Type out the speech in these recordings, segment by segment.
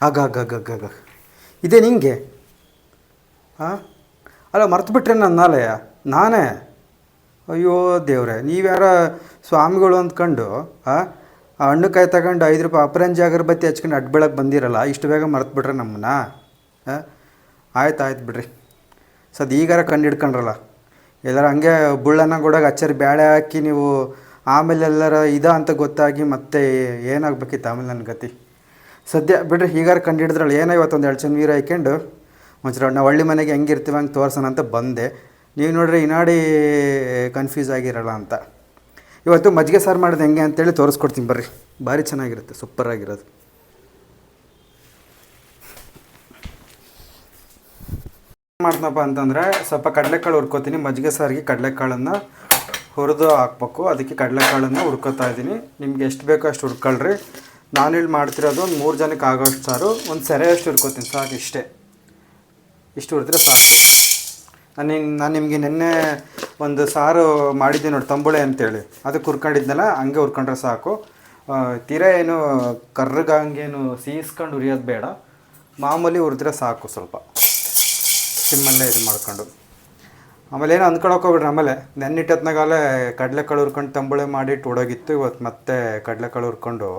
ಆಗ ಆಗ ಆಗ ಆಗ ಆಗ ಇದೇ ನಿಂಗೆ? ಹಾಂ ಅಲ್ಲ ಮರ್ತು ಬಿಟ್ರೆ ನನ್ನ ನಾಲೆಯ ನಾನೇ? ಅಯ್ಯೋ ದೇವ್ರೆ, ನೀವ್ಯಾರ ಸ್ವಾಮಿಗಳು ಅಂದ್ಕೊಂಡು ಹಾಂ ಆ? ಹಣ್ಣುಕಾಯಿ ತಗೊಂಡು ಐದು ರೂಪಾಯಿ ಅಪರಂಜಿ ಅಗರಬತ್ತಿ ಹಚ್ಕೊಂಡು ಅಡ್ಡ ಬೆಳಗ್ಗೆ ಬಂದಿರಲ್ಲ, ಇಷ್ಟು ಬೇಗ ಮರ್ತು ಬಿಟ್ರೆ ನಮ್ಮನ್ನ? ಹಾಂ ಆಯ್ತು ಆಯ್ತು ಬಿಡ್ರಿ. ಸದ್ ಈಗಾರ ಕಂಡು ಹಿಡ್ಕೊಂಡ್ರಲ್ಲ. ಎಲ್ಲಾರ ಹಂಗೆ ಬುಳ್ಳನ್ನ ಗುಡಾಗ ಅಚ್ಚರಿ ಬ್ಯಾಳೆ ಹಾಕಿ ನೀವು ಆಮೇಲೆ ಎಲ್ಲರ ಇದ ಅಂತ ಗೊತ್ತಾಗಿ ಮತ್ತೆ ಏನಾಗಬೇಕಿತ್ತು ಆಮೇಲೆ ನನ್ನ ಗತಿ? ಸದ್ಯ ಬಿಡ್ರಿ, ಹೀಗಾರು ಕಂಡು ಹಿಡಿದ್ರಲ್ಲ ಏನೋ ಇವತ್ತೊಂದು ಎರಡು ಚೆನ್ನ ನೀರು ಹಾಕ್ಕೊಂಡು ಒಂಚೂರು ನಾವು ಹಳ್ಳಿ ಮನೆಗೆ ಹೆಂಗಿರ್ತೀವಿ ಹಂಗೆ ತೋರ್ಸೋಣ ಅಂತ ಬಂದೆ. ನೀವು ನೋಡ್ರಿ, ಇನಾಡಿ ಕನ್ಫ್ಯೂಸ್ ಆಗಿರಲ್ಲ ಅಂತ. ಇವತ್ತು ಮಜ್ಜಿಗೆ ಸಾರು ಮಾಡೋದು ಹೆಂಗೆ ಅಂತೇಳಿ ತೋರಿಸ್ಕೊಡ್ತೀನಿ ಬರ್ರಿ. ಭಾರಿ ಚೆನ್ನಾಗಿರುತ್ತೆ ಸೂಪರ್ ಆಗಿರೋದು. ಮಾಡ್ತನಪ್ಪ ಅಂತಂದರೆ, ಸ್ವಲ್ಪ ಕಡಲೆಕಾಳು ಹುರ್ಕೋತೀನಿ. ಮಜ್ಜಿಗೆ ಸಾರಿಗೆ ಕಡಲೆಕಾಳನ್ನು ಹುರಿದು ಹಾಕ್ಬೇಕು. ಅದಕ್ಕೆ ಕಡಲೆಕಾಳನ್ನು ಹುರ್ಕೋತಾ ಇದ್ದೀನಿ ನಿಮ್ಗೆ ಎಷ್ಟು ಬೇಕೋ ಅಷ್ಟು ಹುರ್ಕೊಳ್ರಿ. ನಾನಿಲ್ಲಿ ಮಾಡ್ತಿರೋದು ಒಂದು ಮೂರು ಜನಕ್ಕೆ ಆಗೋಷ್ಟು ಸಾರು, ಒಂದು ಸೆರೆ ಅಷ್ಟು ಹುರ್ಕೋತೀನಿ, ಸಾಕು ಇಷ್ಟೇ. ಇಷ್ಟು ಹುಡ್ತೀರ ಸಾಕು. ನಾನು ನಾನು ನಿಮಗೆ ನಿನ್ನೆ ಒಂದು ಸಾರು ಮಾಡಿದ್ದೆ ನೋಡಿ, ತಂಬುಳೆ ಅಂತೇಳಿ. ಅದಕ್ಕೆ ಹುರ್ಕೊಂಡಿದ್ನಲ್ಲ, ಹಂಗೆ ಹುರ್ಕೊಂಡ್ರೆ ಸಾಕು. ತೀರಾ ಏನು ಕರ್ರಗಂಗೇನು ಸೀಸ್ಕೊಂಡು ಉರಿಯೋದು ಬೇಡ. ಮಾಮೂಲಿ ಹುರಿದ್ರೆ ಸಾಕು ಸ್ವಲ್ಪ. ಸಿಮ್ಮಲ್ಲೇ ಇದು ಮಾಡ್ಕೊಂಡು. ಆಮೇಲೆ ಏನು ಅಂದ್ಕೊಳಕ್ಕೆ ಆಮೇಲೆ ನೆನ್ನಿಟ್ಟತ್ನಾಗಲೇ ಕಡಲೆಕಾಳು ಹುರ್ಕೊಂಡು ತಂಬುಳೆ ಮಾಡಿಟ್ಟು ಒಡಗಿತ್ತು ಇವತ್ತು ಮತ್ತೆ ಕಡಲೆಕಾಳು ಹುರ್ಕೊಂಡು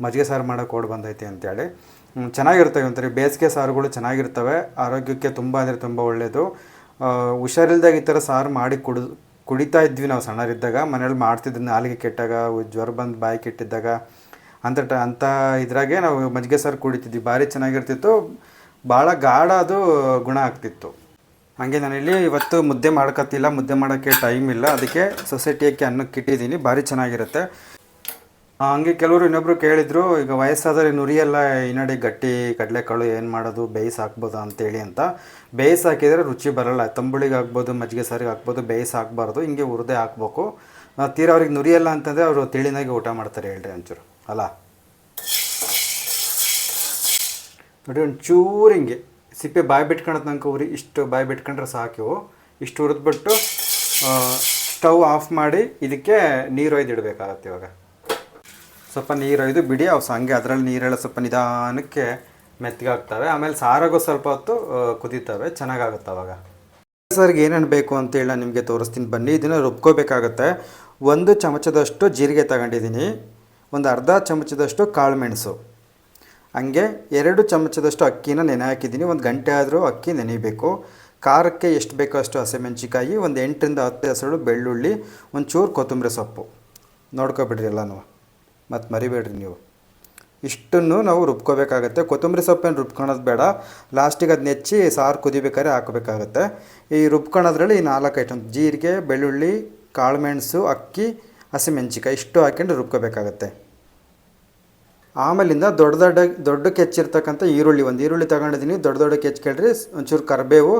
ಮಜ್ಜಿಗೆ ಸಾರು ಮಾಡೋಕೆ ಓಡ್ ಬಂದೈತಿ ಅಂತೇಳಿ. ಚೆನ್ನಾಗಿರ್ತವೆ ಒಂಥರ ಬೇಸಿಗೆ ಸಾರುಗಳು ಚೆನ್ನಾಗಿರ್ತವೆ. ಆರೋಗ್ಯಕ್ಕೆ ತುಂಬ ಅಂದರೆ ತುಂಬ ಒಳ್ಳೆಯದು ಹುಷಾರಿಲ್ದಾಗ ಈ ಥರ ಸಾರು ಮಾಡಿ ಕುಡಿ, ಕುಡಿತಾ ಇದ್ವಿ ನಾವು ಸಣ್ಣರಿದ್ದಾಗ. ಮನೇಲಿ ಮಾಡ್ತಿದ್ವಿ ನಾಲಿಗೆ ಕೆಟ್ಟಾಗ, ಜ್ವರ ಬಂದು ಬಾಯಿ ಕೆಟ್ಟಿದ್ದಾಗ. ಅಂಥ ಟ ಅಂಥ ಇದ್ರಾಗೆ ನಾವು ಮಜ್ಜಿಗೆ ಸಾರು ಕುಡಿತಿದ್ವಿ. ಭಾರಿ ಚೆನ್ನಾಗಿರ್ತಿತ್ತು. ಭಾಳ ಗಾಢ ಅದು ಗುಣ ಆಗ್ತಿತ್ತು. ಹಾಗೆ ನಾನಿಲ್ಲಿ ಇವತ್ತು ಮುದ್ದೆ ಮಾಡ್ಕೊತಿಲ್ಲ ಮುದ್ದೆ ಮಾಡೋಕ್ಕೆ ಟೈಮ್ ಇಲ್ಲ. ಅದಕ್ಕೆ ಸೊಸೈಟಿಯಕ್ಕೆ ಅನ್ನಕ್ಕೆ ಇಟ್ಟಿದ್ದೀನಿ. ಭಾರಿ ಚೆನ್ನಾಗಿರುತ್ತೆ. ಹಂಗೆ ಕೆಲವರು ಇನ್ನೊಬ್ರು ಕೇಳಿದ್ರು, ಈಗ ವಯಸ್ಸಾದರೆ ನುರಿಯೆಲ್ಲ ಇನ್ನಡಿ ಗಟ್ಟಿ ಕಡಲೆಕಾಳು ಏನು ಮಾಡೋದು, ಬೇಯಿಸಿ ಹಾಕ್ಬೋದು ಅಂತೇಳಿ ಅಂತ ಬೇಯಿಸಿ ಹಾಕಿದರೆ ರುಚಿ ಬರಲ್ಲ. ತಂಬುಳಿಗೆ ಹಾಕ್ಬೋದು, ಮಜ್ಜಿಗೆ ಸಾರಿಗೆ ಹಾಕ್ಬೋದು, ಬೇಯಿಸಿ ಹಾಕ್ಬಾರ್ದು, ಹಿಂಗೆ ಹುರಿದೇ ಹಾಕ್ಬೇಕು. ತೀರ ಅವ್ರಿಗೆ ನುರಿಯಲ್ಲ ಅಂತಂದರೆ ಅವರು ತಿಳಿನಾಗೆ ಊಟ ಮಾಡ್ತಾರೆ ಹೇಳ್ರಿ ಒಂಚೂರು ಅಲ್ಲ? ನೋಡಿ, ಒಂಚೂರು ಹಿಂಗೆ. ಸಿಪ್ಪೆ ಬಾಯಿ ಬಿಟ್ಕೊಳತ್ ನಂಗೆ ಉರಿ, ಇಷ್ಟು ಬಾಯಿ ಬಿಟ್ಕೊಂಡ್ರೆ ಸಾಕು. ಇಷ್ಟು ಹುರಿದ್ಬಿಟ್ಟು ಸ್ಟವ್ ಆಫ್ ಮಾಡಿ ಇದಕ್ಕೆ ನೀರು ಒಯ್ದಿಡಬೇಕಾಗತ್ತೆ ಇವಾಗ. ಸ್ವಲ್ಪ ನೀರು ಒಯ್ದು ಬಿಡಿ, ಅವು ಹಂಗೆ ಅದರಲ್ಲಿ ನೀರೆಲ್ಲ ಸ್ವಲ್ಪ ನಿಧಾನಕ್ಕೆ ಮೆತ್ತಗಾಗ್ತವೆ. ಆಮೇಲೆ ಸಾರಾಗೂ ಸ್ವಲ್ಪ ಹೊತ್ತು ಕುದೀತವೆ. ಚೆನ್ನಾಗಾಗುತ್ತೆ ಅವಾಗ. ಸರ್ಗೆ ಏನೇನು ಬೇಕು ಅಂತೇಳಿ ನಾನು ನಿಮಗೆ ತೋರಿಸ್ತೀನಿ. ಬನ್ನಿ, ಇದನ್ನು ರುಬ್ಕೋಬೇಕಾಗತ್ತೆ. ಒಂದು ಚಮಚದಷ್ಟು ಜೀರಿಗೆ ತಗೊಂಡಿದ್ದೀನಿ. ಒಂದು ಅರ್ಧ ಚಮಚದಷ್ಟು ಕಾಳು ಮೆಣಸು. ಹಂಗೆ ಎರಡು ಚಮಚದಷ್ಟು ಅಕ್ಕಿನ ನೆನೆ ಹಾಕಿದ್ದೀನಿ. ಒಂದು ಗಂಟೆ ಆದರೂ ಅಕ್ಕಿ ನೆನೆಯಬೇಕು ಖಾರಕ್ಕೆ ಎಷ್ಟು ಬೇಕೋ ಅಷ್ಟು ಹಸಿಮೆಣಸಿಕಾಯಿ ಒಂದು ಎಂಟರಿಂದ ಹತ್ತು ಹೆಸರು ಬೆಳ್ಳುಳ್ಳಿ, ಒಂಚೂರು ಕೊತ್ತಂಬರಿ ಸೊಪ್ಪು. ನೋಡ್ಕೊಬಿಡ್ರಿ ಎಲ್ಲನೂ. ಮತ್ತು ಮರಿಬೇಡ್ರಿ ನೀವು. ಇಷ್ಟನ್ನು ನಾವು ರುಬ್ಕೋಬೇಕಾಗತ್ತೆ. ಕೊತ್ತಂಬರಿ ಸೊಪ್ಪೇನು ರುಬ್ಕೊಳೋದು ಬೇಡ. ಲಾಸ್ಟಿಗೆ ಅದನ್ನ ಹೆಚ್ಚಿ ಸಾರು ಕುದಿಬೇಕಾದ್ರೆ ಹಾಕಬೇಕಾಗತ್ತೆ. ಈ ರುಬ್ಕೊಳೋದ್ರಲ್ಲಿ ಈ ನಾಲ್ಕು ಐಟಮ್ ಜೀರಿಗೆ, ಬೆಳ್ಳುಳ್ಳಿ, ಕಾಳುಮೆಣಸು, ಅಕ್ಕಿ ಹಸಿಮೆಣಸಿಕಾಯಿ ಇಷ್ಟು ಹಾಕ್ಕೊಂಡು ರುಬ್ಕೋಬೇಕಾಗತ್ತೆ. ಆಮೇಲಿಂದ ದೊಡ್ಡ ದೊಡ್ಡ ದೊಡ್ಡ ಕೆಚ್ಚಿರ್ತಕ್ಕಂಥ ಈರುಳ್ಳಿ, ಒಂದು ಈರುಳ್ಳಿ ತಗೊಂಡಿದ್ದೀನಿ. ದೊಡ್ಡ ದೊಡ್ಡಕ್ಕೆ ಹೆಚ್ಕೊಳ್ರಿ ಒಂಚೂರು ಕರಿಬೇವು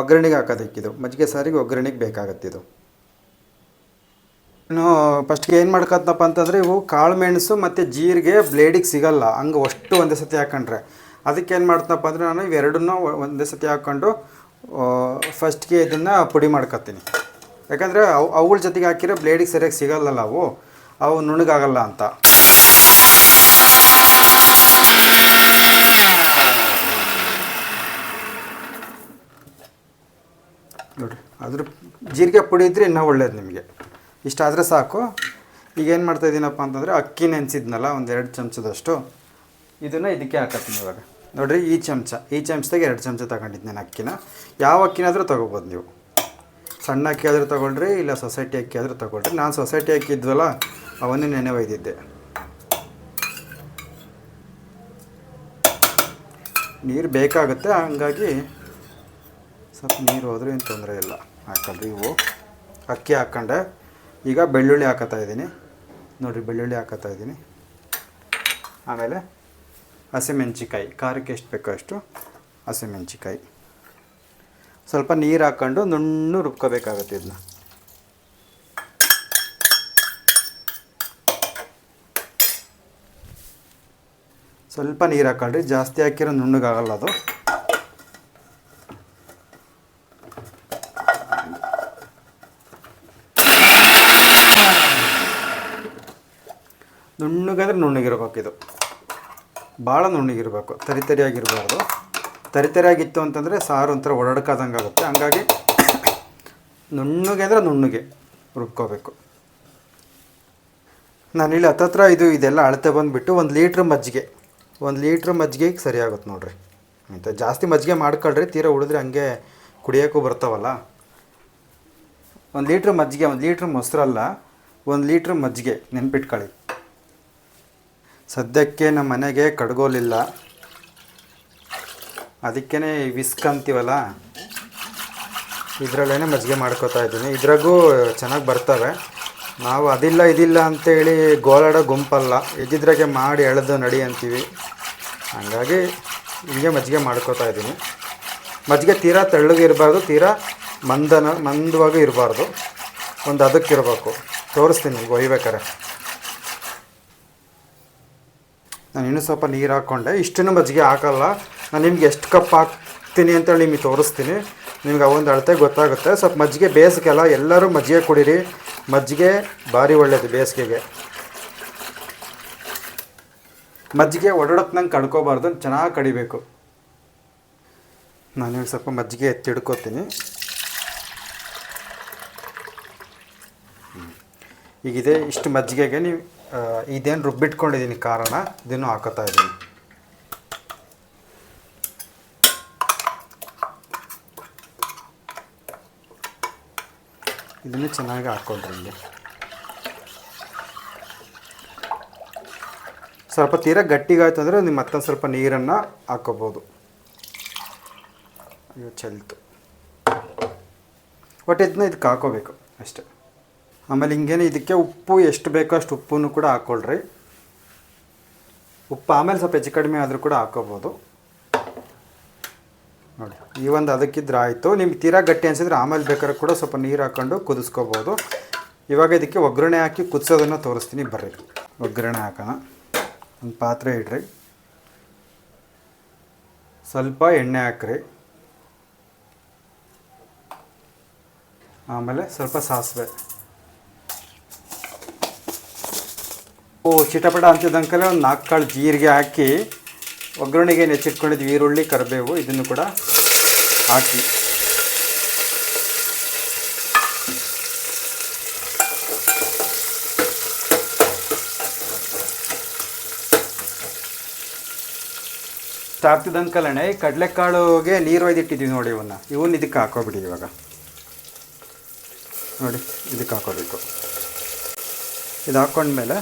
ಒಗ್ಗರಣೆಗೆ ಹಾಕೋದಕ್ಕಿದು ಮಜ್ಜಿಗೆ ಸಾರಿಗೆ ಒಗ್ಗರಣೆಗೆ ಬೇಕಾಗತ್ತಿದು ಇನ್ನು ಫಸ್ಟ್ಗೆ ಏನು ಮಾಡ್ಕೊತಪ್ಪ ಅಂತಂದರೆ ಇವು ಕಾಳು ಮೆಣಸು ಮತ್ತು ಜೀರಿಗೆ ಬ್ಲೇಡಿಗೆ ಸಿಗಲ್ಲ. ಹಂಗೆ ಅಷ್ಟು ಒಂದೇ ಸತಿ ಹಾಕೊಂಡ್ರೆ. ಅದಕ್ಕೆ ಏನು ಮಾಡ್ತನಪ್ಪ ಅಂದರೆ ನಾನು ಇವೆರಡನ್ನೂ ಒಂದೇ ಸತಿ ಹಾಕ್ಕೊಂಡು ಫಸ್ಟ್ಗೆ ಇದನ್ನು ಪುಡಿ ಮಾಡ್ಕೊತೀನಿ. ಯಾಕಂದರೆ ಅವು, ಅವುಗಳ ಜೊತೆಗೆ ಹಾಕಿರೋ ಬ್ಲೇಡಿಗೆ ಸರಿಯಾಗಿ ಸಿಗಲ್ಲಲ್ಲ ಅವು ಅವು ನುಣುಗಾಗಲ್ಲ ಅಂತ. ನೋಡ್ರಿ, ಅದ್ರ ಜೀರಿಗೆ ಪುಡಿ ಇದ್ದರೆ ಇನ್ನೂ ಒಳ್ಳೇದು ನಿಮಗೆ. ಇಷ್ಟಾದರೆ ಸಾಕು. ಈಗ ಏನು ಮಾಡ್ತಾಯಿದ್ದೀನಪ್ಪ ಅಂತಂದರೆ ಅಕ್ಕಿ ನೆನೆಸಿದ್ನಲ್ಲ, ಒಂದು ಎರಡು ಚಮಚದಷ್ಟು. ಇದನ್ನು ಇದಕ್ಕೆ ಹಾಕತ್ತೀನಿ ಇವಾಗ. ನೋಡಿರಿ, ಈ ಚಮಚ, ಈ ಚಮಚದಾಗ ಎರಡು ಚಮಚ ತಗೊಂಡಿದ್ದೆ ನಾನು ಅಕ್ಕಿನ. ಯಾವ ಅಕ್ಕಿನಾದರೂ ತೊಗೋಬೋದು ನೀವು. ಸಣ್ಣ ಅಕ್ಕಿ ಆದರೂ ತೊಗೊಳ್ರಿ, ಇಲ್ಲ ಸೊಸೈಟಿ ಅಕ್ಕಿ ಆದರೂ ತೊಗೊಳ್ರಿ. ನಾನು ಸೊಸೈಟಿ ಅಕ್ಕಿ ಇದ್ವಲ್ಲ, ಅವನ್ನೇ ನೆನೆ ಒಯ್ದಿದ್ದೆ ನೀರು ಬೇಕಾಗುತ್ತೆ, ಹಂಗಾಗಿ ಸ್ವಲ್ಪ ನೀರು ಹೋದ್ರೂ ಏನು ತೊಂದರೆ ಇಲ್ಲ. ಹಾಕಲ್ರಿ ಇವು. ಅಕ್ಕಿ ಹಾಕ್ಕೊಂಡೆ ಈಗ ಬೆಳ್ಳುಳ್ಳಿ ಹಾಕತ್ತಾ ಇದ್ದೀನಿ. ನೋಡಿರಿ, ಬೆಳ್ಳುಳ್ಳಿ ಹಾಕತ್ತಾ ಇದ್ದೀನಿ. ಆಮೇಲೆ ಹಸಿಮೆಣ್ಸಿಕಾಯಿ ಖಾರಕ್ಕೆ ಎಷ್ಟು ಬೇಕೋ ಅಷ್ಟು ಹಸಿಮೆಣ್ಸಿಕಾಯಿ ಸ್ವಲ್ಪ ನೀರು ಹಾಕ್ಕೊಂಡು ನುಣ್ಣು ರುಬ್ಕೋಬೇಕಾಗತ್ತೆ ಇದನ್ನ ಸ್ವಲ್ಪ ನೀರು ಹಾಕ್ಕೊಂಡ್ರಿ ಜಾಸ್ತಿ ಹಾಕಿರೋ ನುಣ್ಣಗಾಗಲ್ಲ ಅದು. ನುಣ್ಣಗಂದ್ರೆ ನುಣ್ಣಗಿರ್ಬೇಕು ಇದು ಭಾಳ ನುಣ್ಣಗಿರಬೇಕು. ತರಿ ತರಿಯಾಗಿರಬಾರ್ದು. ತರಿ ತರಿಯಾಗಿತ್ತು ಅಂತಂದರೆ ಸಾರು ಒಂಥರ ಒಡಡ್ಕಾದಂಗೆ ಆಗುತ್ತೆ. ಹಂಗಾಗಿ ನುಣ್ಣಗೆ ಅಂದರೆ ನುಣ್ಣಗೆ ರುಬ್ಕೋಬೇಕು. ನಾನಿಲ್ಲಿ ಹತ್ತತ್ರ ಇದು ಇದೆಲ್ಲ ಅಳತೆ ಬಂದುಬಿಟ್ಟು ಒಂದು ಲೀಟ್ರ್ ಮಜ್ಜಿಗೆ, ಒಂದು ಲೀಟ್ರ್ ಮಜ್ಜಿಗೆಗೆ ಸರಿಯಾಗುತ್ತೆ ನೋಡಿರಿ. ಆಯಿತಾ ಜಾಸ್ತಿ ಮಜ್ಜಿಗೆ ಮಾಡ್ಕೊಳ್ರಿ, ತೀರ ಉಳಿದ್ರೆ ಹಂಗೆ ಕುಡಿಯೋಕ್ಕೂ ಬರ್ತಾವಲ್ಲ. ಒಂದು ಲೀಟ್ರ್ ಮಜ್ಜಿಗೆ, ಒಂದು ಲೀಟ್ರ್ ಮೊಸರಲ್ಲ, ಒಂದು ಲೀಟ್ರ್ ಮಜ್ಜಿಗೆ ನೆನ್ಪಿಟ್ಕೊಳ್ಳಿ. ಸದ್ಯಕ್ಕೆ ನಮ್ಮ ಮನೆಗೆ ಕಡ್ಗೋಲಿಲ್ಲ. ಅದಕ್ಕೇ ವಿಸ್ಕ್ ಅಂತೀವಲ್ಲ? ಇದರಲ್ಲೇ ಮಜ್ಜಿಗೆ ಮಾಡ್ಕೋತಾ ಇದ್ದೀನಿ. ಇದ್ರಾಗೂ ಚೆನ್ನಾಗಿ ಬರ್ತವೆ. ನಾವು ಅದಿಲ್ಲ, ಇದಿಲ್ಲ ಅಂತೇಳಿ ಗೋಲಾಡೋ ಗುಂಪಲ್ಲ. ಇದ್ದಿದ್ರಾಗೆ ಮಾಡಿ ಎಳೆದು ನಡಿ ಅಂತೀವಿ. ಹಂಗಾಗಿ ಹಿಂಗೆ ಮಜ್ಜಿಗೆ ಮಾಡ್ಕೋತಾ ಇದ್ದೀನಿ. ಮಜ್ಜಿಗೆ ತೀರಾ ತೆಳ್ಳಗಿರಬಾರ್ದು ತೀರಾ ಮಂದನ, ಮಂದವಾಗೂ ಇರಬಾರ್ದು. ಒಂದು ಅದಕ್ಕಿರಬೇಕು. ತೋರಿಸ್ತೀನಿ ಒಯ್ಬೇಕಾರೆ ನಾನು ಇನ್ನೂ ಸ್ವಲ್ಪ ನೀರು ಹಾಕ್ಕೊಂಡೆ. ಇಷ್ಟನ್ನು ಮಜ್ಜಿಗೆ ಹಾಕಲ್ಲ. ನಾನು ನಿಮ್ಗೆ ಎಷ್ಟು ಕಪ್ ಹಾಕ್ತೀನಿ ಅಂತೇಳಿ ನಿಮಗೆ ತೋರಿಸ್ತೀನಿ. ನಿಮ್ಗೆ ಒಂದು ಅಳತೆ ಗೊತ್ತಾಗುತ್ತೆ. ಸ್ವಲ್ಪ ಮಜ್ಜಿಗೆ ಬೇಸಿಗೆಲ್ಲ ಎಲ್ಲರೂ ಮಜ್ಜಿಗೆ ಕುಡೀರಿ. ಮಜ್ಜಿಗೆ ಭಾರಿ ಒಳ್ಳೆಯದು ಬೇಸಿಗೆಗೆ. ಮಜ್ಜಿಗೆ ಒಡಡಕ್ನಂಗೆ ಕಡ್ಕೋಬಾರ್ದು ಚೆನ್ನಾಗಿ ಕಡಿಬೇಕು. ನಾನು ಸ್ವಲ್ಪ ಮಜ್ಜಿಗೆ ಎತ್ತಿಡ್ಕೋತೀನಿ ಈಗಿದೆ ಇಷ್ಟು ಮಜ್ಜಿಗೆಗೆ ನೀವು ಇದೇನು ರುಬ್ಬಿಟ್ಕೊಂಡಿದ್ದೀನಿ ಕಾರಣ ಇದನ್ನು ಹಾಕೋತಾ ಇದ್ದೀನಿ. ಇದನ್ನು ಚೆನ್ನಾಗಿ ಹಾಕ್ಕೊಂಡ್ರಿ ಇಲ್ಲಿ. ಸ್ವಲ್ಪ ತೀರಾ ಗಟ್ಟಿಗಾಯ್ತು ಅಂದರೆ ನೀವು ಮತ್ತೊಂದು ಸ್ವಲ್ಪ ನೀರನ್ನು ಹಾಕೋಬೋದು. ಚೆಲ್ತು. ಒಟ್ಟು ಇದನ್ನ ಇದಕ್ಕೆ ಹಾಕೋಬೇಕು, ಅಷ್ಟೇ. ಆಮೇಲೆ ಹಿಂಗೇನೆ ಇದಕ್ಕೆ ಉಪ್ಪು ಎಷ್ಟು ಬೇಕೋ ಅಷ್ಟು ಉಪ್ಪನ್ನು ಕೂಡ ಹಾಕ್ಕೊಳ್ರಿ ಉಪ್ಪು ಆಮೇಲೆ ಸ್ವಲ್ಪ ಹೆಚ್ಚು ಕಡಿಮೆ ಆದರೂ ಕೂಡ ಹಾಕೋಬೋದು. ನೋಡಿ, ಈ ಒಂದು ಅದಕ್ಕಿದ್ರೆ ಆಯಿತು. ನಿಮ್ಗೆ ತೀರಾ ಗಟ್ಟಿ ಅನಿಸಿದ್ರೆ ಆಮೇಲೆ ಬೇಕಾದ್ರೆ ಕೂಡ ಸ್ವಲ್ಪ ನೀರು ಹಾಕ್ಕೊಂಡು ಕುದಿಸ್ಕೋಬೋದು. ಇವಾಗ ಇದಕ್ಕೆ ಒಗ್ಗರಣೆ ಹಾಕಿ ಕುದಿಸೋದನ್ನು ತೋರಿಸ್ತೀನಿ ಬರ್ರಿ. ಒಗ್ಗರಣೆ ಹಾಕೋಣ. ಒಂದು ಪಾತ್ರೆ ಇಡ್ರಿ. ಸ್ವಲ್ಪ ಎಣ್ಣೆ ಹಾಕ್ರಿ. ಆಮೇಲೆ ಸ್ವಲ್ಪ ಸಾಸಿವೆ. ಚಿಟಪಟ ಅಂತಿದ್ದಂಕಲೆ ಒಂದು ನಾಲ್ಕು ಕಾಳು ಜೀರಿಗೆ ಹಾಕಿ ಒಗ್ಗರಣೆಗೆ ನೆಚ್ಚಿಟ್ಕೊಂಡಿದ್ವಿ, ಈರುಳ್ಳಿ, ಕರಿಬೇವು, ಇದನ್ನು ಕೂಡ ಹಾಕಿ. ಆಗ್ತಿದ್ದಂಕಲೇ ಕಡಲೆಕಾಳುಗೆ ನೀರು ಒಯ್ದಿಟ್ಟಿದ್ದೀವಿ ನೋಡಿ ಇವನ್ನ. ಇವನ್ನ ಇದಕ್ಕೆ ಹಾಕೋಬಿಡಿ ಇವಾಗ. ನೋಡಿ, ಇದಕ್ಕೆ ಹಾಕೋಬೇಕು. ಇದು ಹಾಕ್ಕೊಂಡ್ಮೇಲೆ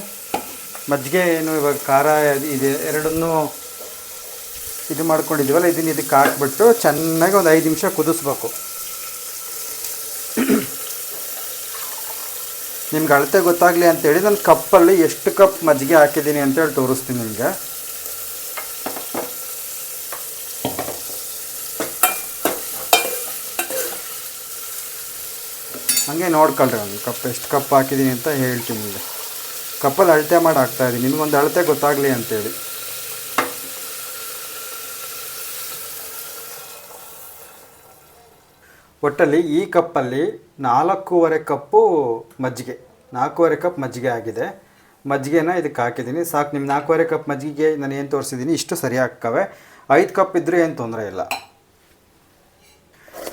ಮಜ್ಜಿಗೆ ಏನು ಇವಾಗ ಖಾರ ಇದೆ, ಎರಡನ್ನೂ ಇದು ಮಾಡ್ಕೊಂಡಿದ್ದೀವಲ್ಲ, ಇದನ್ನ ಇದಕ್ಕೆ ಹಾಕ್ಬಿಟ್ಟು ಚೆನ್ನಾಗಿ ಒಂದು ಐದು ನಿಮಿಷ ಕುದಿಸ್ಬೇಕು. ನಿಮ್ಗೆ ಅಳತೆ ಗೊತ್ತಾಗಲಿ ಅಂತೇಳಿ ನಾನು ಕಪ್ಪಲ್ಲಿ ಎಷ್ಟು ಕಪ್ ಮಜ್ಜಿಗೆ ಹಾಕಿದ್ದೀನಿ ಅಂತೇಳಿ ತೋರಿಸ್ತೀನಿ ನಿಮಗೆ. ಹಂಗೆ ನೋಡ್ಕೊಳ್ರಿ ಒಂದು ಕಪ್, ಎಷ್ಟು ಕಪ್ ಹಾಕಿದ್ದೀನಿ ಅಂತ ಹೇಳ್ತೀನಿ ನಿಮಗೆ. ಕಪ್ಪಲ್ಲಿ ಅಳತೆ ಮಾಡಿ ಹಾಕ್ತಾ ಇದ್ದೀನಿ. ನಿಮ್ಗೊಂದು ಅಳತೆ ಗೊತ್ತಾಗಲಿ ಅಂತೇಳಿ. ಒಟ್ಟಲ್ಲಿ ಈ ಕಪ್ಪಲ್ಲಿ ನಾಲ್ಕೂವರೆ ಕಪ್ಪು ಮಜ್ಜಿಗೆ, ನಾಲ್ಕೂವರೆ ಕಪ್ ಮಜ್ಜಿಗೆ ಆಗಿದೆ. ಮಜ್ಜಿಗೆನ ಇದಕ್ಕೆ ಹಾಕಿದ್ದೀನಿ. ಸಾಕು ನಿಮ್ಮ ನಾಲ್ಕೂವರೆ ಕಪ್ ಮಜ್ಜಿಗೆ ನಾನು ಏನು ತೋರಿಸಿದ್ದೀನಿ? ಇಷ್ಟು ಸರಿ ಹಾಕ್ಕವೆ ಐದು ಕಪ್ ಇದ್ದರೂ ಏನು ತೊಂದರೆ ಇಲ್ಲ.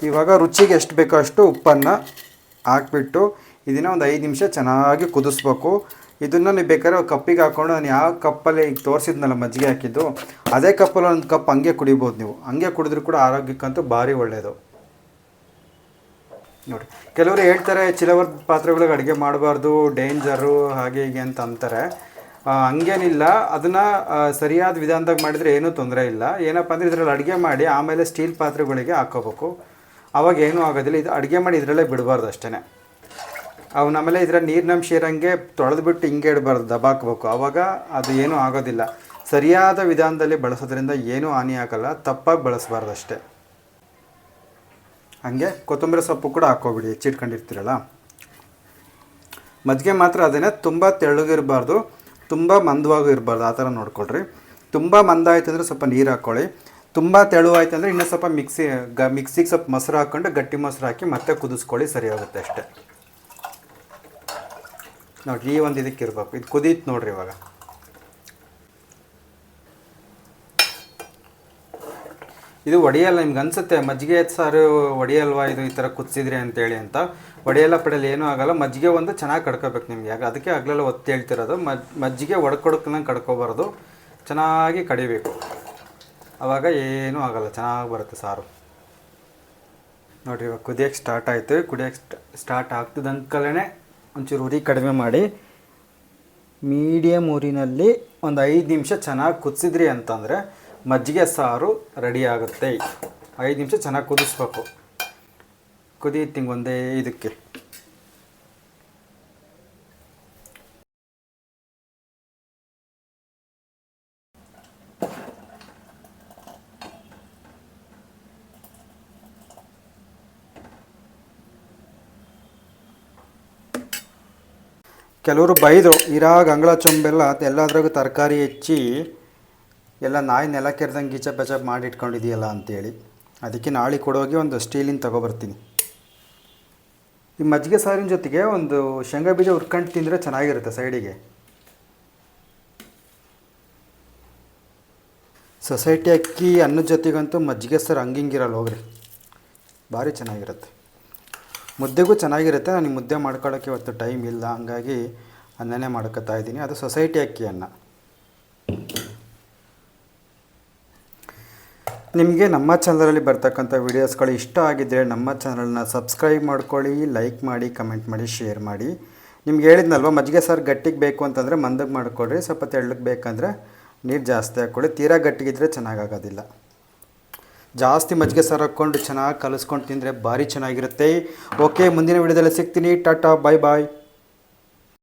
ಇವಾಗ ರುಚಿಗೆ ಎಷ್ಟು ಬೇಕೋ ಅಷ್ಟು ಉಪ್ಪನ್ನು ಹಾಕ್ಬಿಟ್ಟು, ಇದನ್ನು ಒಂದು ಐದು ನಿಮಿಷ ಚೆನ್ನಾಗಿ ಕುದಿಸ್ಬೇಕು. ಇದನ್ನು ನೀವು ಬೇಕಾದ್ರೆ ಕಪ್ಪಿಗೆ ಹಾಕ್ಕೊಂಡು ನಾನು ಯಾವ ಕಪ್ಪಲ್ಲಿ ಈಗ ತೋರಿಸಿದ್ನಲ್ಲ ಮಜ್ಜಿಗೆ ಹಾಕಿದ್ದು, ಅದೇ ಕಪ್ಪಲ್ಲಿ ಒಂದು ಕಪ್ ಹಂಗೆ ಕುಡಿಬೋದು ನೀವು. ಹಂಗೆ ಕುಡಿದ್ರೂ ಕೂಡ ಆರೋಗ್ಯಕ್ಕಂತೂ ಭಾರಿ ಒಳ್ಳೆಯದು ನೋಡಿ, ಕೆಲವರು ಹೇಳ್ತಾರೆ, ಚಿಲವರ್ ಪಾತ್ರೆಗಳಿಗೆ ಅಡುಗೆ ಮಾಡಬಾರ್ದು, ಡೇಂಜರು, ಹಾಗೆ ಹೀಗೆ ಅಂತ ಅಂತಾರೆ. ಹಂಗೇನಿಲ್ಲ. ಅದನ್ನು ಸರಿಯಾದ ವಿಧಾನದಾಗ ಮಾಡಿದರೆ ಏನೂ ತೊಂದರೆ ಇಲ್ಲ. ಏನಪ್ಪ ಅಂದರೆ ಇದರಲ್ಲಿ ಅಡುಗೆ ಮಾಡಿ ಆಮೇಲೆ ಸ್ಟೀಲ್ ಪಾತ್ರೆಗಳಿಗೆ ಹಾಕೋಬೇಕು. ಅವಾಗ ಏನೂ ಆಗೋದಿಲ್ಲ. ಇದು ಅಡುಗೆ ಮಾಡಿ ಇದರಲ್ಲೇ ಬಿಡಬಾರ್ದು ಅಷ್ಟೇ ಅವನ ಆಮೇಲೆ ಇದರ ನೀರಿನಂಶ ಇರೋಂಗೆ ತೊಳೆದ್ಬಿಟ್ಟು ಹಿಂಗೆ ಇಡಬಾರ್ದು, ದಬಾಕ್ಬೇಕು. ಆವಾಗ ಅದು ಏನೂ ಆಗೋದಿಲ್ಲ. ಸರಿಯಾದ ವಿಧಾನದಲ್ಲಿ ಬಳಸೋದ್ರಿಂದ ಏನೂ ಹಾನಿ ಆಗಲ್ಲ, ತಪ್ಪಾಗಿ ಬಳಸಬಾರ್ದು ಅಷ್ಟೇ. ಹಾಗೆ ಕೊತ್ತಂಬರಿ ಸೊಪ್ಪು ಕೂಡ ಹಾಕೋಬಿಡಿ ಹೆಚ್ಚಿಟ್ಕೊಂಡಿರ್ತೀರಲ್ಲ. ಮಜ್ಜಿಗೆ ಮಾತ್ರ ಅದನ್ನೇ ತುಂಬ ತೆಳ್ಳಗಿರಬಾರ್ದು ತುಂಬ ಮಂದವಾಗೂ ಇರಬಾರ್ದು, ಆ ಥರ ನೋಡ್ಕೊಳ್ರಿ. ತುಂಬ ಮಂದ ಆಯ್ತು ಅಂದರೆ ಸ್ವಲ್ಪ ನೀರು ಹಾಕ್ಕೊಳ್ಳಿ. ತುಂಬ ತೆಳು ಆಯ್ತು ಅಂದರೆ ಇನ್ನೂ ಸ್ವಲ್ಪ ಮಿಕ್ಸಿ, ಗ, ಮಿಕ್ಸಿಗೆ ಸ್ವಲ್ಪ ಮೊಸರು ಹಾಕ್ಕೊಂಡು ಗಟ್ಟಿ ಮೊಸರು ಹಾಕಿ ಮತ್ತೆ ಕುದಿಸ್ಕೊಳ್ಳಿ ಸರಿ ಅಷ್ಟೇ. ನೋಡಿ ಈ ಒಂದು ಇದಕ್ಕೆ ಇರಬೇಕು. ಇದು ಕುದೀತು ನೋಡ್ರಿ ಇವಾಗ. ಇದು ಒಡೆಯಲ್ಲ, ನಿಮ್ಗೆ ಅನ್ಸುತ್ತೆ, ಮಜ್ಜಿಗೆ ಸಾರು ಒಡೆಯಲ್ವಾ ಇದು ಈ ಥರ ಕುದಿಸಿದ್ರಿ ಅಂತೇಳಿ ಅಂತ? ಒಡೆಯಲ್ಲ ಪಡೆಯಲ್ಲ ಏನೂ ಆಗಲ್ಲ. ಮಜ್ಜಿಗೆ ಒಂದು ಚೆನ್ನಾಗಿ ಕಡ್ಕೋಬೇಕು ನಿಮಗೆ. ಯಾಕೆ ಅದಕ್ಕೆ ಆಗಲೆಲ್ಲ ಒತ್ತಿ ಹೇಳ್ತಿರೋದು. ಮಜ್ ಮಜ್ಜಿಗೆ ಒಡ್ಕೊಡಕ್ಕಂಗೆ ಕಡ್ಕೋಬಾರ್ದು. ಚೆನ್ನಾಗಿ ಕಡಿಬೇಕು. ಆವಾಗ ಏನೂ ಆಗಲ್ಲ. ಚೆನ್ನಾಗಿ ಬರುತ್ತೆ ಸಾರು. ನೋಡಿರಿ ಇವಾಗ ಕುದಿಯೋಕ್ಕೆ ಸ್ಟಾರ್ಟ್ ಆಯಿತು. ಕುದಿಯೋಕ್ಕೆ ಸ್ಟಾರ್ಟ್ ಆಗ್ತದ ಅಂದ್ಕಲೇ ಒಂಚೂರು ಉರಿ ಕಡಿಮೆ ಮಾಡಿ ಮೀಡಿಯಮ್ ಊರಿನಲ್ಲಿ ಒಂದು ಐದು ನಿಮಿಷ ಚೆನ್ನಾಗಿ ಕುದಿಸಿದ್ರಿ ಅಂತಂದರೆ ಮಜ್ಜಿಗೆ ಸಾರು ರೆಡಿ ಆಗುತ್ತೆ. ಐದು ನಿಮಿಷ ಚೆನ್ನಾಗಿ ಕುದಿಸ್ಬೇಕು. ಕುದಿಯುತ್ತೆ ಒಂದೇ ಇದಕ್ಕೆ. ಕೆಲವರು ಬೈದರು, ಇರಾಗ, ಅಂಗಳ ಚೊಂಬೆಲ್ಲ ಎಲ್ಲದ್ರಾಗೂ ತರಕಾರಿ ಹೆಚ್ಚಿ ಎಲ್ಲ ನಾಯಿ ನೆಲ ಕೆರೆದಂಗೆ ಗೀಚ ಪೆಚ ಮಾಡಿ ಇಟ್ಕೊಂಡಿದೆಯಲ್ಲ ಅಂತೇಳಿ. ಅದಕ್ಕೆ ನಾಳೆ ಕೊಡೋಗಿ ಒಂದು ಸ್ಟೀಲಿನ ತಗೊಬರ್ತೀನಿ. ಈ ಮಜ್ಜಿಗೆ ಸಾರಿನ ಜೊತೆಗೆ ಒಂದು ಶೇಂಗಾ ಬೀಜ ಹುರ್ಕೊಂಡು ತಿಂದರೆ ಚೆನ್ನಾಗಿರುತ್ತೆ ಸೈಡಿಗೆ. ಸೊಸೈಟಿ ಅಕ್ಕಿ ಅನ್ನದ ಜೊತೆಗಂತೂ ಮಜ್ಜಿಗೆ ಸಾರು ಹಂಗಿಂಗಿರಲ್ಲ ಹೋಗ್ರಿ. ಭಾರಿ ಚೆನ್ನಾಗಿರುತ್ತೆ. ಮುದ್ದೆಗೂ ಚೆನ್ನಾಗಿರುತ್ತೆ. ನನಗೆ ಮುದ್ದೆ ಮಾಡ್ಕೊಳ್ಳೋಕ್ಕೆ ಇವತ್ತು ಟೈಮ್ ಇಲ್ಲ. ಹಂಗಾಗಿ ಅನ್ನನೇ ಮಾಡ್ಕೊತಾ ಇದ್ದೀನಿ. ಅದು ಸೊಸೈಟಿ ಅಕ್ಕಿ ಅನ್ನ. ನಿಮಗೆ ನಮ್ಮ ಚಾನಲಲ್ಲಿ ಬರ್ತಕ್ಕಂಥ ವೀಡಿಯೋಸ್ಗಳು ಇಷ್ಟ ಆಗಿದ್ದರೆ ನಮ್ಮ ಚಾನಲ್ನ ಸಬ್ಸ್ಕ್ರೈಬ್ ಮಾಡ್ಕೊಳ್ಳಿ, ಲೈಕ್ ಮಾಡಿ, ಕಮೆಂಟ್ ಮಾಡಿ, ಶೇರ್ ಮಾಡಿ. ನಿಮ್ಗೆ ಹೇಳಿದ್ನಲ್ವ, ಮಜ್ಜಿಗೆ ಸಾರು ಗಟ್ಟಿಗೆ ಬೇಕು ಅಂತಂದರೆ ಮಂದಗೆ ಮಾಡಿಕೊಡ್ರಿ ಸ್ವಲ್ಪ ತೆಳ್ಳಗೆ ಬೇಕಂದರೆ ನೀರು ಜಾಸ್ತಿ ಹಾಕ್ಕೊಳ್ಳಿ. ತೀರಾ ಗಟ್ಟಿಗಿದ್ರೆ ಚೆನ್ನಾಗಾಗೋದಿಲ್ಲ. ಜಾಸ್ತಿ ಮಜ್ಜಿಗೆ ಸಾರು ಹಾಕ್ಕೊಂಡು ಚೆನ್ನಾಗಿ ಕಲಿಸ್ಕೊಂಡು ತಿಂದರೆ ಭಾರಿ ಚೆನ್ನಾಗಿರುತ್ತೆ. ಓಕೆ ಮುಂದಿನ ವಿಡಿಯೋದಲ್ಲಿ ಸಿಗ್ತೀನಿ. ಟಾಟಾ ಬಾಯ್ ಬಾಯ್